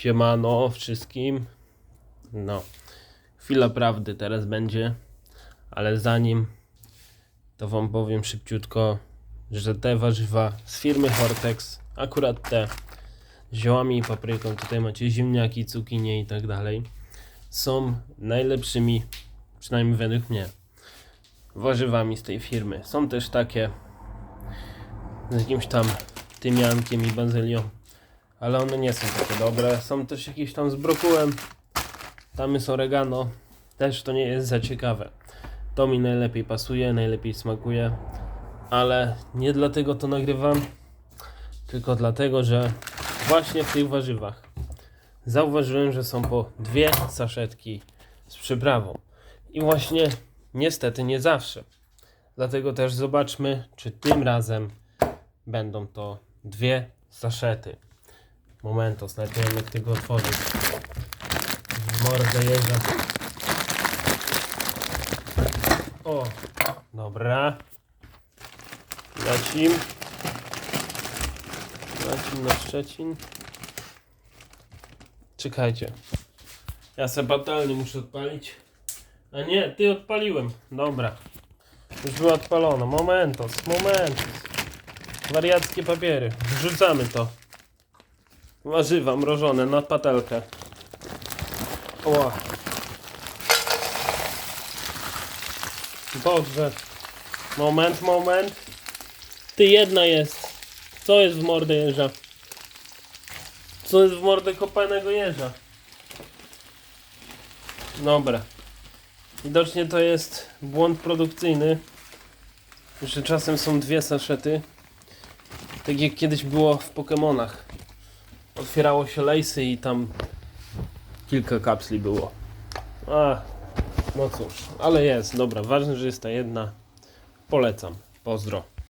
Siemano wszystkim. No, chwila prawdy teraz będzie, ale zanim to Wam powiem szybciutko, że te warzywa z firmy Hortex, akurat te z ziołami i papryką, tutaj macie ziemniaki, cukinie i tak dalej, są najlepszymi, przynajmniej według mnie, warzywami z tej firmy. Są też takie z jakimś tam tymiankiem i bazylią ale one nie są takie dobre. Są też jakieś tam z brokułem, tam jest oregano, też to nie jest za ciekawe. To mi najlepiej pasuje, najlepiej smakuje, ale nie dlatego to nagrywam, tylko dlatego, że właśnie w tych warzywach zauważyłem, że są po dwie saszetki z przyprawą. I właśnie niestety nie zawsze. Dlatego też zobaczmy, czy tym razem będą to dwie saszety. Momentos, nawet nie jak tego otworzyć. Mordę jeżdża. O, dobra. Lecim. Lecim na Szczecin. Czekajcie. Ja se batalnie muszę odpalić. A nie, ty odpaliłem. Dobra. Już była odpalona. Momentos, momentos. Wariackie papiery. Wrzucamy to. Warzywa mrożone na patelkę. O. Boże. Moment, moment. Ty jedna jest. Co jest w mordę jeża? Co jest w mordę kopanego jeża? Dobra. Widocznie to jest błąd produkcyjny. Że czasem są dwie saszety. Tak jak kiedyś było w Pokémonach otwierało się lejsy i tam kilka kapsli było. A, no cóż, ale jest, dobra, ważne, że jest ta jedna. Polecam. Pozdro.